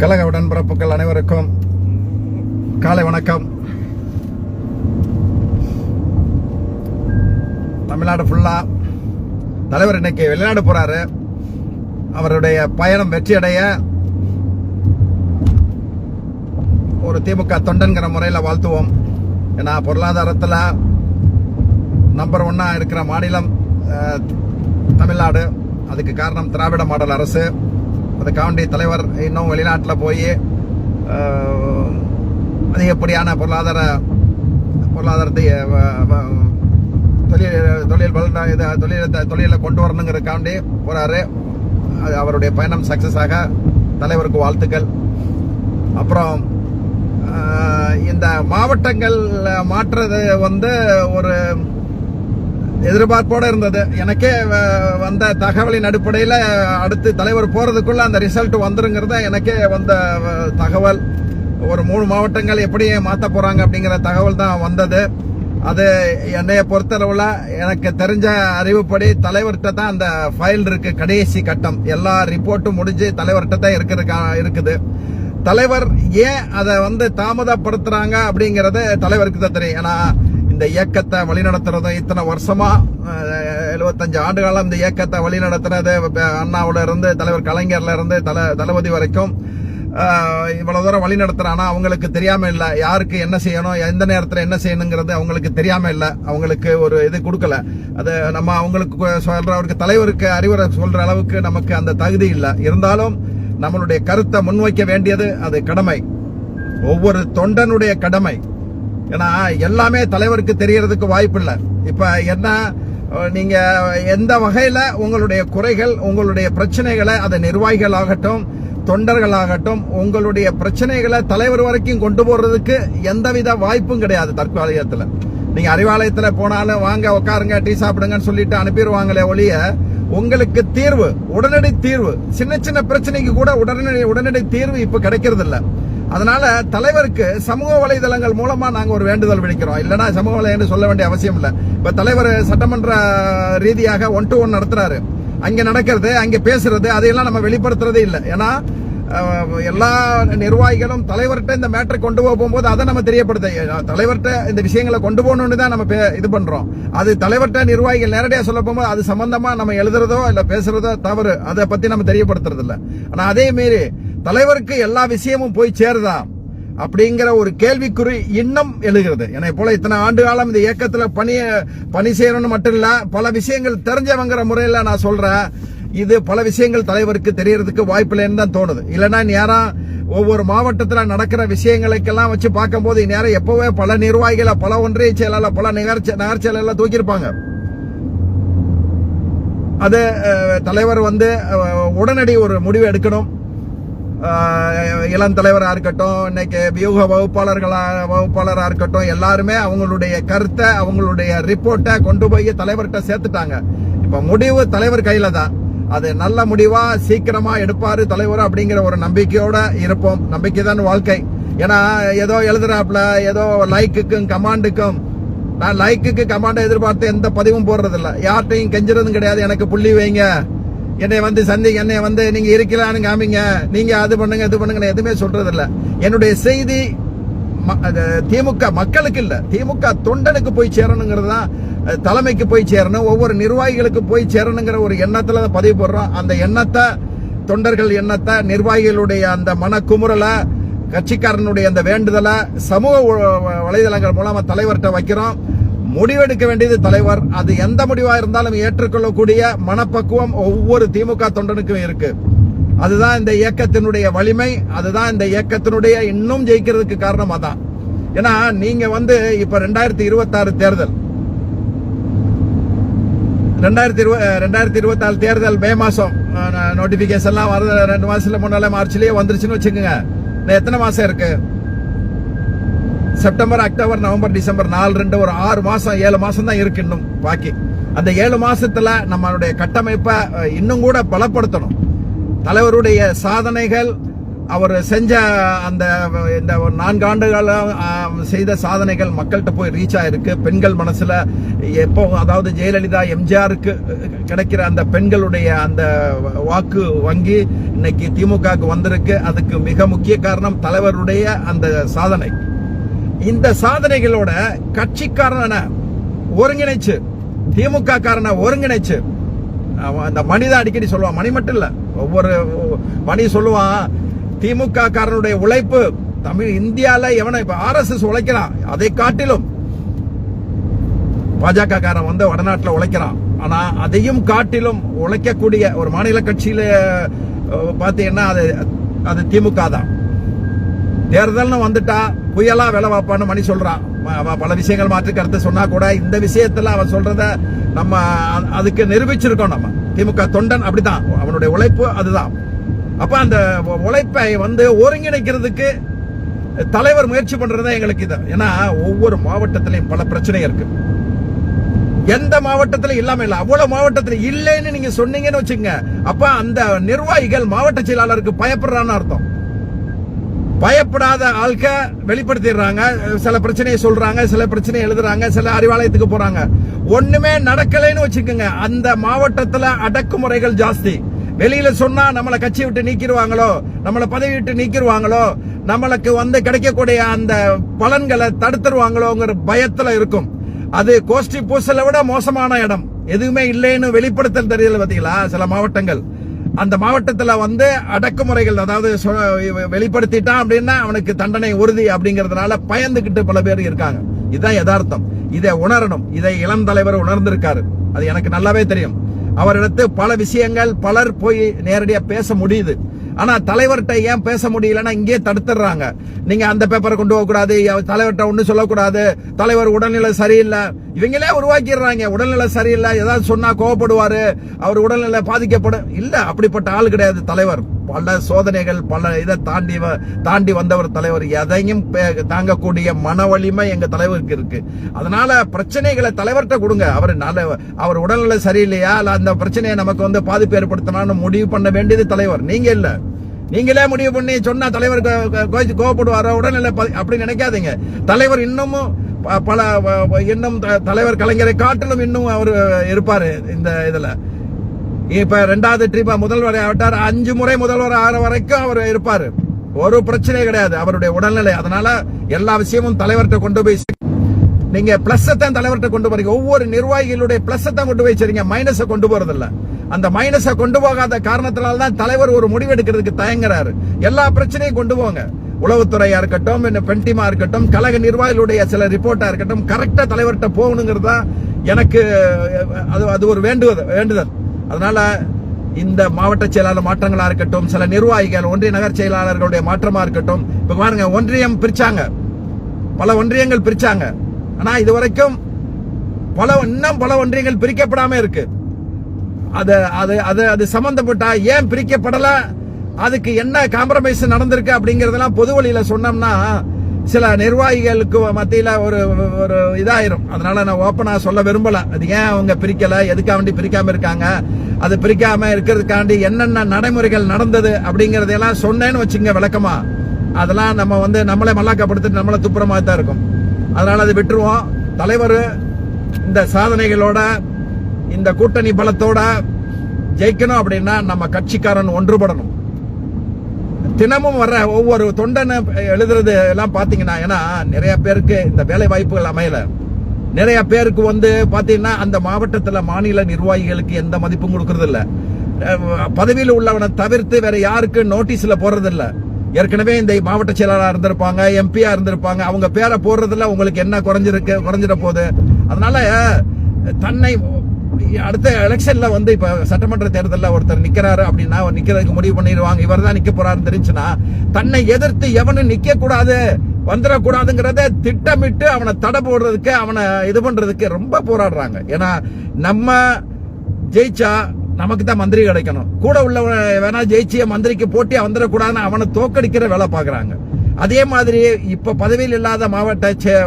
கழக உடன்பிறப்புகள் அனைவருக்கும் காலை வணக்கம். தமிழ்நாடு ஃபுல்லா தலைவர் இன்னைக்கு வெளிநாடு போறாரு. அவருடைய பயணம் வெற்றியடைய ஒரு திமுக தொண்டன்கிற முறையில் வாழ்த்துவோம். ஏன்னா பொருளாதாரத்தில் நம்பர் ஒன்னா இருக்கிற மாநிலம் தமிழ்நாடு. அதுக்கு காரணம் திராவிட மாடல் அரசு. அதுக்காண்டி தலைவர் இன்னும் வெளிநாட்டில் போய் அதிகப்படியான பொருளாதார பொருளாதாரத்தை தொழில் தொழில் வளர்ந்த இது தொழிலை தொழிலை கொண்டு வரணுங்கிறதுக்காண்டி போகிறாரு அது அவருடைய பயணம் சக்ஸஸ் ஆக தலைவருக்கு வாழ்த்துக்கள். அப்புறம் இந்த மாவட்டங்கள் மாற்றுறது வந்து ஒரு எதிர்பார்ப்போட இருந்தது. எனக்கே வ- வந்த தகவலின் அடிப்படையில் அடுத்து தலைவர் போறதுக்குள்ள அந்த ரிசல்ட் வந்துருங்கிறத எனக்கே வந்த தகவல். ஒரு மூணு மாவட்டங்கள் எப்படி மாற்ற போறாங்க அப்படிங்கிற தகவல் தான் வந்தது. அது என்னைய பொறுத்தளவுல எனக்கு தெரிஞ்ச அறிவுப்படி தலைவர்கிட்ட தான் அந்த ஃபைல் இருக்கு. கடைசி கட்டம். எல்லா ரிப்போர்ட்டும் முடிஞ்சு தலைவர்கிட்ட தான் இருக்கிறதுக்கா இருக்குது. தலைவர் ஏன் அதை வந்து தாமதப்படுத்துறாங்க அப்படிங்கறது தலைவருக்கு தான் தெரியும். ஏன்னா இந்த இயக்கத்தை வழிநடத்துறதும் இத்தனை வருஷமா எழுபத்தஞ்சு ஆண்டு காலம் இந்த இயக்கத்தை வழிநடத்துறது. அண்ணாவில இருந்து தலைவர் கலைஞர்ல இருந்து தல தளபதி வரைக்கும் இவ்வளவு தூரம் வழி நடத்துறானா அவங்களுக்கு தெரியாம இல்ல. யாருக்கு என்ன செய்யணும் எந்த நேரத்துல என்ன செய்யணுங்கிறது அவங்களுக்கு தெரியாம இல்ல. அவங்களுக்கு ஒரு இது கொடுக்கல. அது நம்ம அவங்களுக்கு சொல்ற அவருக்கு தலைவருக்கு அறிவுரை சொல்ற அளவுக்கு நமக்கு அந்த தகுதி இல்லை. இருந்தாலும் நம்மளுடைய கருத்தை முன்வைக்க வேண்டியது அது கடமை. ஒவ்வொரு தொண்டனுடைய கடமை. ஏன்னா எல்லாமே தலைவருக்கு தெரியறதுக்கு வாய்ப்பு இல்லை. இப்ப என்ன நீங்கள் நீங்க எந்த வகையில உங்களுடைய குறைகள் உங்களுடைய பிரச்சனைகளை அதை நிர்வாகிகளாகட்டும் தொண்டர்களாகட்டும் உங்களுடைய பிரச்சனைகளை தலைவர் வரைக்கும் கொண்டு போறதுக்கு எந்தவித வாய்ப்பும் கிடையாது தற்காலிகத்துல. நீங்க அறிவாலயத்துல போனாலும் வாங்க உட்காருங்க டீ சாப்பிடுங்கன்னு சொல்லிட்டு அனுப்பிடுவாங்களே ஒழிய உங்களுக்கு தீர்வு உடனடி தீர்வு சின்ன சின்ன பிரச்சனைக்கு கூட உடனடி உடனடி தீர்வு இப்ப கிடைக்கிறது இல்லை அதனால தலைவருக்கு சமூக வலைதளங்கள் மூலமா நாங்க ஒரு வேண்டுதல் விடுக்கிறோம். இல்லனா சமூக வலைன்னு சொல்ல வேண்டிய அவசியம் இல்ல. இப்ப தலைவர் சட்டமன்ற ரீதியாக ஒன் டு ஒன் நடத்துறாரு. அங்க நடக்கிறது அங்க பேசுறது அதையெல்லாம் நம்ம வெளிப்படுத்துறதே இல்லை. ஏன்னா எல்லா நிர்வாகிகளும் தலைவர்கிட்ட இந்த மேட்டரை கொண்டு போக போகும்போது அதை நம்ம தெரியப்படுத்த தலைவர்கிட்ட இந்த விஷயங்களை கொண்டு போகணும்னு தான் நம்ம பே- இது பண்றோம். அது தலைவர்கிட்ட நிர்வாகிகள் நேரடியாக சொல்ல போகும்போது அது சம்பந்தமா நம்ம எழுதுறதோ இல்ல பேசுறதோ தவறு. அதை பத்தி நம்ம தெரியப்படுத்துறது இல்லை ஆனா அதே மீறி தலைவருக்கு எல்லா விஷயமும் போய் சேருதா? அப்படிங்கிற ஒரு கேள்விக்குறி இன்னும் எழுகிறது. என்னை போல இத்தனை ஆண்டு காலம் இந்த இயக்கத்துல பணி பணி செய்யணும்னு மட்டும் இல்ல பல விஷயங்கள் தெரிஞ்சவங்கிற முறையில நான் சொல்றேன். இது பல விஷயங்கள் தலைவருக்கு தெரியறதுக்கு வாய்ப்பு இல்லைன்னு தான் தோணுது. இல்லைன்னா நேரம் ஒவ்வொரு மாவட்டத்தில் நடக்கிற விஷயங்களுக்கெல்லாம் வச்சு பார்க்கும்போது நேரம் எப்பவே பல நிர்வாகிகளை பல ஒன்றிய செயலாளர் பல நகர்ச்சி நகர்ச்சியாளர் தூக்கியிருப்பாங்க. அது தலைவர் வந்து உடனடி ஒரு முடிவு எடுக்கணும். இளம் தலைவராக இருக்கட்டும் இன்னைக்கு வியூக வகுப்பாளர்களாக வகுப்பாளராக இருக்கட்டும் எல்லாருமே அவங்களுடைய கருத்தை அவங்களுடைய ரிப்போர்ட்டை கொண்டு போய் தலைவர்கிட்ட சேர்த்துட்டாங்க. இப்போ முடிவு தலைவர் கையில் தான். அது நல்ல முடிவா சீக்கிரமா எடுப்பாரு தலைவர் அப்படிங்கிற ஒரு நம்பிக்கையோட இருப்போம். நம்பிக்கை தான் வாழ்க்கை. ஏன்னா ஏதோ எழுதுறாப்புல ஏதோ லைக்குக்கும் கமாண்டுக்கும் நான் லைக்குக்கு கமாண்டை எதிர்பார்த்து எந்த பதிவும் போடுறதில்ல. யார்கிட்டையும் கெஞ்சுறதும் கிடையாது. எனக்கு புள்ளி வைங்க. என்னை வந்து சந்தி என்னை வந்து நீங்க இருக்கலான்னு காமிங்க. நீங்க அது பண்ணுங்க இது பண்ணுங்க நான் எதுவுமே சொல்றது இல்ல என்னுடைய செய்தி ம- அது திமுக மக்களுக்கு இல்ல. திமுக தொண்டனுக்கு போய் சேரணுங்கிறது தான் தலைமைக்கு போய் சேரணும். ஒவ்வொரு நிர்வாகிகளுக்கு போய் சேரணுங்கிற ஒரு எண்ணத்துல தான் பதிவு போடுறோம். அந்த எண்ணத்தை தொண்டர்கள் எண்ணத்தை நிர்வாகிகளுடைய அந்த மனக்குமுறலை கட்சிக்காரனுடைய அந்த வேண்டுதலை சமூக வ- வலைதளங்கள் மூலமா தலைவர்கிட்ட வைக்கிறோம். முடிவெடுக்க வேண்டியது தலைவர். அது எந்த முடிவா இருந்தாலும் ஏற்றுக்கொள்ளக்கூடிய மனப்பக்குவம் ஒவ்வொரு திமுக தொண்டனுக்கும் இருக்கு. அதுதான் இந்த இயக்கத்தினுடைய வலிமை அதுதான் இந்த இயக்கத்தினுடைய இன்னும் ஜெயிக்கிறதுக்கு காரணம் அதான். ஏன்னா நீங்க வந்து இப்ப ரெண்டாயிரத்தி இருபத்தாறு தேர்தல். ரெண்டாயிரத்தி இருப ரெண்டாயிரத்தி இருபத்தாறு தேர்தல் மே மாசம். நோட்டிபிகேஷன்லாம் வருது ரெண்டு மாசத்துல முன்னால மார்ச்லயே வந்துருச்சுன்னு வச்சுக்கோங்க. எத்தனை மாசம் இருக்கு? செப்டம்பர் அக்டோபர் நவம்பர் டிசம்பர் நாலு ரெண்டு ஒரு ஆறு மாசம் ஏழு மாசம் தான் இருக்கு இன்னும் பாக்கி அந்த ஏழு மாசத்துல நம்மளுடைய கட்டமைப்பை இன்னும் கூட பலப்படுத்தணும். தலைவருடைய சாதனைகள் அவர் செஞ்ச அந்த இந்த ஒரு நான்கு ஆண்டுகள செய்த சாதனைகள் மக்கள்கிட்ட போய் ரீச் ஆயிருக்கு. பெண்கள் மனசுல எப்போ அதாவது ஜெயலலிதா எம்ஜிஆருக்கு கிடைக்கிற அந்த பெண்களுடைய அந்த வாக்கு வங்கி இன்னைக்கு திமுகவுக்கு வந்திருக்கு. அதுக்கு மிக முக்கிய காரணம் தலைவருடைய அந்த சாதனை. இந்த சாதனைகளோட கட்சிக்காரன ஒருங்கிணைச்சு திமுக காரனை ஒருங்கிணைச்சு. அவன் அந்த மனித அடிக்கடி சொல்லுவான் மணி மட்டும் இல்ல ஒவ்வொரு மணி சொல்லுவான் திமுக காரனுடைய உழைப்பு தமிழ் இந்தியால எவனை இப்ப ஆர்எஸ்எஸ் உழைக்கிறான் அதை காட்டிலும் பாஜக காரன் வந்து வடநாட்டில் உழைக்கிறான். ஆனா அதையும் காட்டிலும் உழைக்கக்கூடிய ஒரு மாநில கட்சியில பார்த்தீங்கன்னா பாத்தீங்கன்னா அது அது திமுக தான். தேர்தல்னு வந்துட்டா புயலா வேலை பார்ப்பான்னு மணி சொல்றான் அவன் பல விஷயங்கள் மாற்றி கருத்து சொன்னா கூட இந்த விஷயத்துல அவன் சொல்றத நம்ம அதுக்கு நிரூபிச்சிருக்கோம் நம்ம. திமுக தொண்டன் அப்படிதான் அவனுடைய உழைப்பு அதுதான். அப்ப அந்த உழைப்பை வந்து ஒருங்கிணைக்கிறதுக்கு தலைவர் முயற்சி பண்றதா எங்களுக்கு இது. ஏன்னா ஒவ்வொரு மாவட்டத்திலையும் பல பிரச்சனை இருக்கு. எந்த மாவட்டத்தில் இல்லாம இல்ல அவ்வளவு மாவட்டத்தில் இல்லைன்னு நீங்க சொன்னீங்கன்னு வச்சுங்க அப்ப அந்த நிர்வாகிகள் மாவட்ட செயலாளருக்கு பயப்படுறான்னு அர்த்தம். பயப்படாத ஆள்க வெளிப்படுத்திடுறாங்க. சில பிரச்சனையை சொல்றாங்க சில பிரச்சனையை எழுதுறாங்க சில அறிவாலயத்துக்கு போறாங்க. ஒண்ணுமே நடக்கலைன்னு வச்சுக்கோங்க. அந்த மாவட்டத்துல அடக்குமுறைகள் ஜாஸ்தி. வெளியில சொன்னா நம்மளை கட்சி விட்டு நீக்கிடுவாங்களோ நம்மளை பதவி விட்டு நீக்கிடுவாங்களோ நம்மளுக்கு வந்து கிடைக்கக்கூடிய அந்த பலன்களை தடுத்துருவாங்களோங்கிற பயத்துல இருக்கும். அது கோஷ்டி பூசலை விட மோசமான இடம். எதுவுமே இல்லைன்னு வெளிப்படுத்தல் தெரியல பாத்தீங்களா? சில மாவட்டங்கள். அந்த மாவட்டத்தில் வந்து அடக்குமுறைகள் அதாவது சொ- வெளிப்படுத்திட்டான் அப்படின்னா அவனுக்கு தண்டனை உறுதி அப்படிங்கிறதுனால பயந்துகிட்டு பல பேர் இருக்காங்க. இதுதான் யதார்த்தம். இதை உணரணும். இதை இளம் தலைவர் உணர்ந்திருக்காரு. அது எனக்கு நல்லாவே தெரியும். அவரிடத்து பல விஷயங்கள் பலர் போய் நேரடியாக பேச முடியுது. ஆனா தலைவர்கிட்ட ஏன் பேச முடியலன்னா இங்கே தடுத்துடுறாங்க. நீங்க அந்த பேப்பரை கொண்டு போகக்கூடாது தலைவர்கிட்ட ஒண்ணு சொல்லக்கூடாது தலைவர் உடல்நிலை சரியில்லை. இவங்களே உருவாக்கிடுறாங்க. உடல்நிலை சரியில்லை ஏதாவது சொன்னா கோவப்படுவாரு அவர் உடல்நிலை பாதிக்கப்படும். இல்ல அப்படிப்பட்ட ஆள் கிடையாது தலைவர். பல சோதனைகள் பல இதை தாண்டி வ- தாண்டி வந்தவர் தலைவர் எதையும் பே- தாங்கக்கூடிய மன வலிமை எங்க தலைவருக்கு இருக்கு. அதனால பிரச்சனைகளை தலைவர்கிட்ட கொடுங்க. அவர் நல்ல அவர் உடல்நிலை சரியில்லையா? இல்ல அந்த பிரச்சனையை நமக்கு வந்து பாதிப்பு ஏற்படுத்தணும்னு முடிவு பண்ண வேண்டியது தலைவர். நீங்க இல்ல. நீங்களே முடிவு பண்ணி சொன்னா தலைவர் கோவப்படுவாரோ உடல்நிலை அப்படின்னு நினைக்காதீங்க. தலைவர் இன்னமும் ப- பல வ- இன்னும் த- தலைவர் கலைஞரை காட்டிலும் இன்னும் அவர் இருப்பாரு இந்த இதுல. இப்ப ரெண்டாவது ட்ரிப் முதல்வர் ஆகிட்டார் அஞ்சு முறை முதல்வர் ஆகிற வரைக்கும் அவர் இருப்பார். ஒரு பிரச்சனை கிடையாது அவருடைய உடல்நிலை. அதனால எல்லா விஷயமும் தலைவர்கிட்ட கொண்டு போய் நீங்க பிளஸ் தான் தலைவர்கிட்ட கொண்டு போறீங்க. ஒவ்வொரு நிர்வாகிகளுடைய பிளஸ் தான் கொண்டு போய் சரிங்க. மைனஸ கொண்டு போறது இல்ல அந்த மைனஸ கொண்டு போகாத காரணத்தினால தான் தலைவர் ஒரு முடிவு எடுக்கிறதுக்கு தயங்குறாரு. எல்லா பிரச்சனையும் கொண்டு போங்க. உளவுத்துறையா இருக்கட்டும் பென்டிமா இருக்கட்டும் கழக நிர்வாகிகளுடைய சில ரிப்போர்ட்டா இருக்கட்டும் கரெக்டா தலைவர்கிட்ட போகணுங்கிறதா எனக்கு அது அது ஒரு வேண்டுவது வேண்டுதல். அதனால இந்த மாவட்ட செயலாளர் மாற்றங்களா இருக்கட்டும் சில நிர்வாகிகள் ஒன்றிய நகர் செயலாளர்களுடைய மாற்றமா இருக்கட்டும் இப்ப பாருங்க ஒன்றியம் பிரிச்சாங்க. பல ஒன்றியங்கள் பிரிச்சாங்க. ஆனா இது வரைக்கும் பல இன்னும் பல ஒன்றியங்கள் பிரிக்கப்படாம இருக்கு. அது அது அது அது சம்பந்தப்பட்டா ஏன் பிரிக்கப்படல? அதுக்கு என்ன காம்ப்ரமைஸ் நடந்திருக்கு அப்படிங்கறதெல்லாம் பொது வழியில சொன்னோம்னா சில நிர்வாகிகளுக்கு மத்தியில ஒரு ஒரு இதாயிரும். அதனால நான் ஓப்பனா சொல்ல விரும்பல. அது ஏன் அவங்க பிரிக்கல? எதுக்காக வேண்டி பிரிக்காம இருக்காங்க? அது பிரிக்காம இருக்கிறதுக்காண்டி என்னென்ன நடைமுறைகள் நடந்தது அப்படிங்கறதெல்லாம் சொன்னேன்னு வச்சுங்க விளக்கமா. அதெல்லாம் நம்ம வந்து நம்மளே மல்லாக்கப்படுத்திட்டு நம்மளை துப்புற மாதிரி தான் இருக்கும். அதனால அதை விட்டுருவோம். தலைவர் இந்த சாதனைகளோட இந்த கூட்டணி பலத்தோட ஜெயிக்கணும் அப்படின்னா நம்ம கட்சிக்காரன் ஒன்றுபடணும். தினமும் வர்ற ஒவ்வொரு தொண்டனை எழுதுறது எல்லாம் பார்த்தீங்கன்னா ஏன்னா நிறைய பேருக்கு இந்த வேலை வாய்ப்புகள் அமையல. நிறைய பேருக்கு வந்து பார்த்தீங்கன்னா அந்த மாவட்டத்தில் மாநில நிர்வாகிகளுக்கு எந்த மதிப்பும் கொடுக்கறது பதவியில் உள்ளவனை தவிர்த்து வேற யாருக்கு நோட்டீஸில் போடுறதில்ல. ஏற்கனவே இந்த மாவட்ட செயலாளராக இருந்திருப்பாங்க எம்பியாக இருந்திருப்பாங்க. அவங்க பேரை போடுறதுல உங்களுக்கு என்ன குறைஞ்சிருக்கு குறைஞ்சிட போகுது. அதனால தன்னை அடுத்த எலெக்ஷன்ல வந்து இப்ப சட்டமன்ற தேர்தலில் ஒருத்தர் நிக்கிறாரு அப்படின்னா அவர் நிக்கிறதுக்கு முடிவு பண்ணிடுவாங்க. இவர் தான் நிக்க போறாருன்னு தெரிஞ்சுன்னா தன்னை எதிர்த்து எவனும் நிக்க கூடாது வந்துடக்கூடாதுங்கிறத திட்டமிட்டு அவனை தடை போடுறதுக்கு அவனை இது பண்றதுக்கு ரொம்ப போராடுறாங்க. ஏன்னா நம்ம ஜெயிச்சா நமக்கு தான் மந்திரி கிடைக்கணும். கூட உள்ளவன் வேணா ஜெயிச்சிய மந்திரிக்கு போட்டியா வந்துடக்கூடாதுன்னு அவனை தோக்கடிக்கிற வேலை பாக்குறாங்க. அதே மாதிரி இப்ப பதவியில் இல்லாத மாவட்ட செ-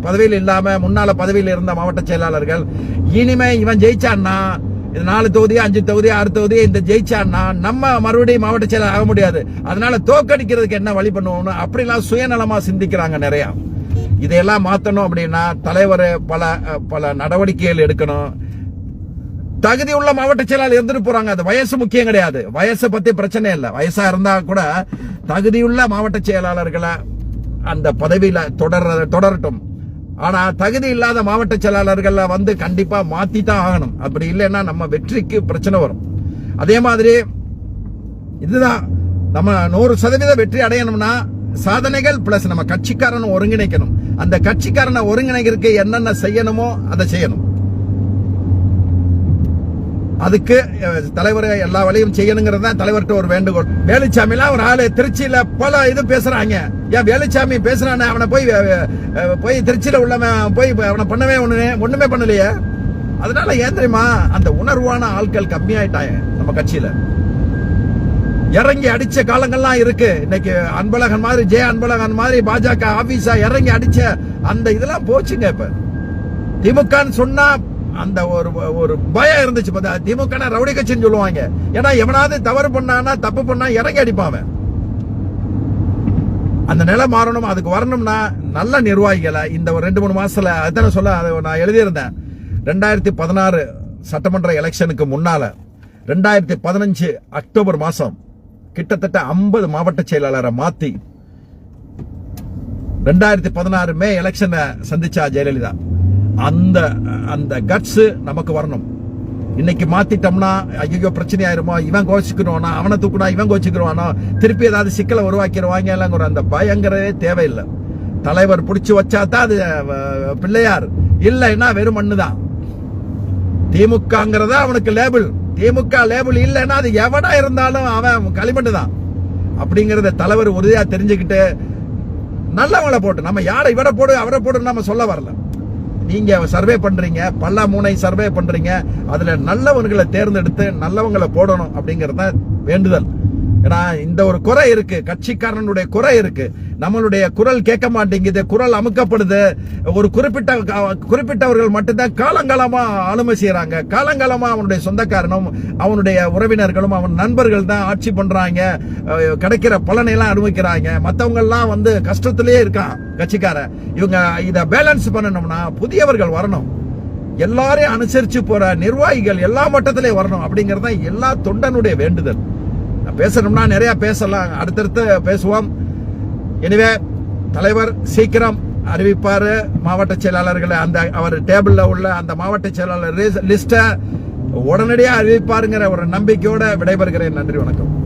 பதவியில் இல்லாம முன்னால பதவியில் இருந்த மாவட்ட செயலாளர்கள் இனிமே இவன் ஜெயிச்சான்னா இது நாலு தொகுதி அஞ்சு தொகுதி ஆறு தொகுதி இந்த ஜெயிச்சான்னா நம்ம மறுபடியும் மாவட்ட செயலர் ஆக முடியாது. அதனால தோக்கடிக்கிறதுக்கு என்ன வழி பண்ணுவோம்னு அப்படிலாம் சுயநலமா சிந்திக்கிறாங்க நிறைய. இதையெல்லாம் மாத்தணும் அப்படின்னா தலைவர் பல பல நடவடிக்கைகள் எடுக்கணும். தகுதி உள்ள மாவட்ட செயலாளர் இருந்துட்டு போறாங்க. அது வயசு முக்கியம் கிடையாது. வயசை பத்தி பிரச்சனை இல்லை. வயசா இருந்தா கூட தகுதியுள்ள மாவட்ட செயலாளர்களை அந்த பதவியில தொடர தொடரட்டும். ஆனா தகுதி இல்லாத மாவட்ட செயலாளர்கள் வந்து கண்டிப்பா மாத்தி தான் ஆகணும். அப்படி இல்லைன்னா நம்ம வெற்றிக்கு பிரச்சனை வரும். அதே மாதிரி இதுதான் நம்ம நூறு சதவீத வெற்றி அடையணும்னா சாதனைகள் பிளஸ் நம்ம கட்சிக்காரன் ஒருங்கிணைக்கணும். அந்த கட்சிக்காரனை ஒருங்கிணைக்கிறதுக்கு என்னென்ன செய்யணுமோ அதை செய்யணும். அதுக்கு தலைவர் எல்லா வேலையும் செய்யணுங்கிறது தான் தலைவர்கிட்ட ஒரு வேண்டுகோள். வேலுச்சாமிலாம் ஒரு ஆளு திருச்சியில பல இது பேசுறாங்க. ஏன் வேலுச்சாமி பேசுறானே அவனை போய் போய் திருச்சியில உள்ளவன் போய் அவனை பண்ணவே ஒண்ணு ஒண்ணுமே பண்ணலையே. அதனால ஏன் தெரியுமா அந்த உணர்வான ஆட்கள் கம்மியாயிட்டாங்க நம்ம கட்சியில. இறங்கி அடிச்ச காலங்கள்லாம் இருக்கு. இன்னைக்கு அன்பழகன் மாதிரி ஜெய அன்பழகன் மாதிரி பாஜக ஆபீஸா இறங்கி அடிச்ச அந்த இதெல்லாம் போச்சுங்க இப்ப. திமுகன்னு சொன்னா அந்த ஒரு ஒரு பயம் இருந்துச்சு பார்த்தா திமுக ரவுடி கட்சின்னு சொல்லுவாங்க. ஏன்னா எவனாவது தவறு பண்ணானா தப்பு பண்ணா இறங்கி அடிப்பாவன் அந்த நிலை மாறணும் அதுக்கு வரணும்னா நல்ல நிர்வாகிகளை இந்த ஒரு ரெண்டு மூணு மாசத்துல அதான சொல்ல அதை நான் எழுதியிருந்தேன். ரெண்டாயிரத்தி பதினாறு சட்டமன்ற எலெக்ஷனுக்கு முன்னால ரெண்டாயிரத்தி பதினஞ்சு அக்டோபர் மாசம் கிட்டத்தட்ட ஐம்பது மாவட்ட செயலாளரை மாத்தி ரெண்டாயிரத்தி பதினாறு மே எலெக்ஷனை சந்திச்சா ஜெயலலிதா. அந்த அந்த கட்ஸ் நமக்கு வரணும். இன்னைக்கு மாத்திட்டோம்னா ஐயோ பிரச்சனை ஆயிருமோ இவன் கோச்சிக்கணும்னா அவனை தூக்குனா இவன் கோச்சிக்கிறவானோ திருப்பி ஏதாவது சிக்கலை உருவாக்கிடுவாங்க இல்லைங்கிற அந்த பயங்கிறதே தேவையில்லை. தலைவர் பிடிச்சி வச்சா தான் அது பிள்ளையார். இல்லைன்னா வெறும் மண்ணு தான் திமுகங்கிறத அவனுக்கு லேபிள். திமுக லேபிள் இல்லைன்னா அது எவனா இருந்தாலும் அவன் களிமண்ணு தான் அப்படிங்கிறத தலைவர் உறுதியாக தெரிஞ்சுக்கிட்டு நல்லவங்களை போட்டு நம்ம யாரை இவரை போடு அவரை போடுன்னு நம்ம சொல்ல வரல. நீங்க சர்வே பண்றீங்க பல்லா மூனை சர்வே பண்றீங்க அதுல நல்லவங்களை தேர்ந்தெடுத்து நல்லவங்களை போடணும் அப்படிங்கறது தான் வேண்டுதல். ஏன்னா இந்த ஒரு குறை இருக்கு. கட்சிக்காரனுடைய குறை இருக்கு. நம்மளுடைய குரல் கேட்க மாட்டேங்குது. குரல் அமுக்கப்படுது. ஒரு குறிப்பிட்ட குறிப்பிட்டவர்கள் மட்டும்தான் காலங்காலமா ஆளுமை செய்யறாங்க காலங்காலமா அவனுடைய சொந்தக்காரனும் அவனுடைய உறவினர்களும் அவன் நண்பர்கள் தான் ஆட்சி பண்றாங்க. கிடைக்கிற பலனை எல்லாம் அனுபவிக்கிறாங்க. மத்தவங்கெல்லாம் வந்து கஷ்டத்திலேயே இருக்கான் கட்சிக்காரன். இவங்க இத பேலன்ஸ் பண்ணணும்னா புதியவர்கள் வரணும். எல்லாரையும் அனுசரிச்சு போற நிர்வாகிகள் எல்லா மட்டத்திலே வரணும். அப்படிங்கறத தான் எல்லா தொண்டனுடைய வேண்டுதல். பேசணும்னா நிறைய பேசலாம். அடுத்தடுத்து பேசுவோம். எனவே தலைவர் சீக்கிரம் அறிவிப்பார். மாவட்ட செயலாளர்களை அந்த அவர் டேபிளில் உள்ள அந்த மாவட்ட செயலாளர் லிஸ்ட்டை உடனடியாக அறிவிப்பாருங்கிற ஒரு நம்பிக்கையோடு விடைபெறுகிறேன். நன்றி வணக்கம்.